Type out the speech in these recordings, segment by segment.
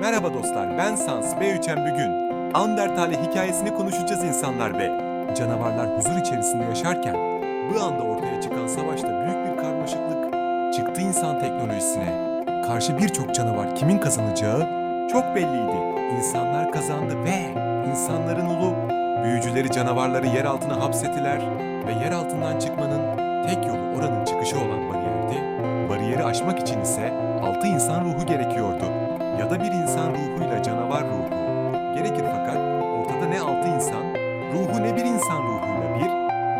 Merhaba dostlar, ben Sans B3'en bugün. Andertale hikayesini konuşacağız insanlar ve canavarlar huzur içerisinde yaşarken bu anda ortaya çıkan savaşta büyük bir karmaşıklık çıktı insan teknolojisine. Karşı birçok canavar kimin kazanacağı çok belliydi. İnsanlar kazandı ve insanların ulu büyücüleri canavarları yer altına hapsettiler ve yer altından çıkmanın tek yolu oranın çıkışı olan bariyerdi. Bariyeri aşmak için ise altı insan ruhu gerekiyordu. Ya da bir insan ruhuyla canavar ruhu. Gerekir fakat ortada ne altı insan, ruhu ne bir insan ruhuyla bir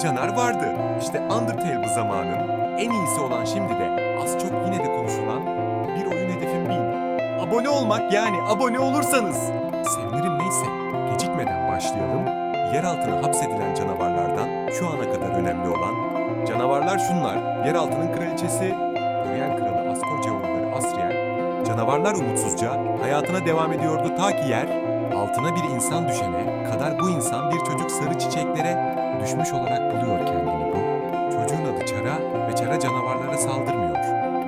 canar vardı. İşte Undertale bu zamanın en iyisi olan şimdi de az çok yine de konuşulan bir oyun hedefim bin. Abone olmak yani abone olursanız. Sevinirim neyse gecikmeden başlayalım. Yer altına hapsedilen canavarlardan şu ana kadar önemli olan canavarlar şunlar. Yeraltının kraliçesi, Dorian kralı Askorceoğulları Asriel, Canavarlar umutsuzca hayatına devam ediyordu ta ki yer altına bir insan düşene kadar bu insan bir çocuk sarı çiçeklere düşmüş olarak buluyor kendini bu. Çocuğun adı Çara ve Çara canavarlara saldırmıyor.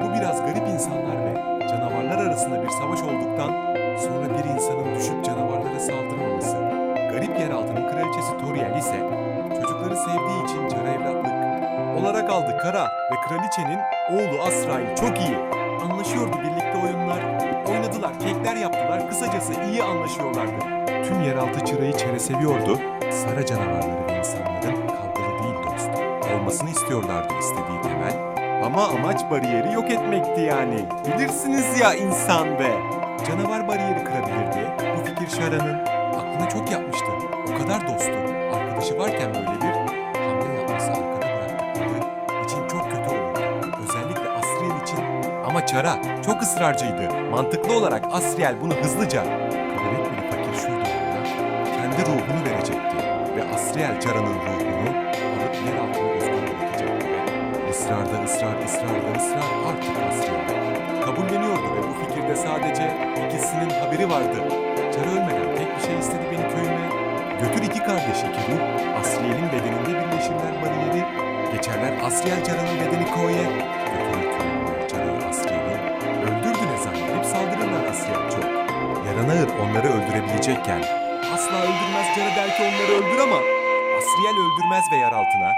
Bu biraz garip insanlar ve canavarlar arasında bir savaş olduktan sonra bir insanın düşüp canavarlara saldırmaması. Garip yeraltının kraliçesi Toriel ise çocukları sevdiği için Çara evlatlık olarak aldı Kara ve kraliçenin oğlu Asrail çok iyi. Anlaşıyordu birlikte. Oynadılar, kekler yaptılar. Kısacası iyi anlaşıyorlardı. Tüm yeraltı çırayı çere seviyordu. Sara canavarları ve insanların kavgalı değil dost. Olmasını istiyorlardı istediği temel. Ama amaç bariyeri yok etmekti yani. Bilirsiniz ya insan be. Canavar bariyeri kırabilirdi. Bu fikir Şara'nın aklına çok yapmıştı. O kadar dostu, arkadaşı varken böyle bir Çara çok ısrarcıydı. Mantıklı olarak Asriel bunu hızlıca kabul etmedi fakir şuydu ona. Kendi ruhunu verecekti. Ve Asriel Çara'nın ruhunu alıp yer altına özgür bırakacaktı. Ve ısrarda ısrar, ısrarda ısrar artık Asriel. Kabulleniyordu ve bu fikirde sadece ikisinin haberi vardı. Çara ölmeden tek bir şey istedi beni köyüme. Götür iki kardeşi ki ruh, Asriel'in bedeninde birleşirler bariyeri. Geçerler Asriel Çara'nın bedeni Ko'ya. Yaranağır onları öldürebilecekken. Asla öldürmez Cara der ki onları öldür ama Asriel öldürmez ve yer altına.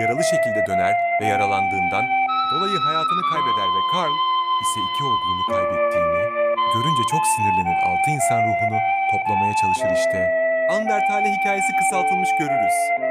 Yaralı şekilde döner ve yaralandığından dolayı hayatını kaybeder ve Karl ise iki oğlunu kaybettiğini görünce çok sinirlenir altı insan ruhunu toplamaya çalışır işte. Andertale hikayesi kısaltılmış görürüz.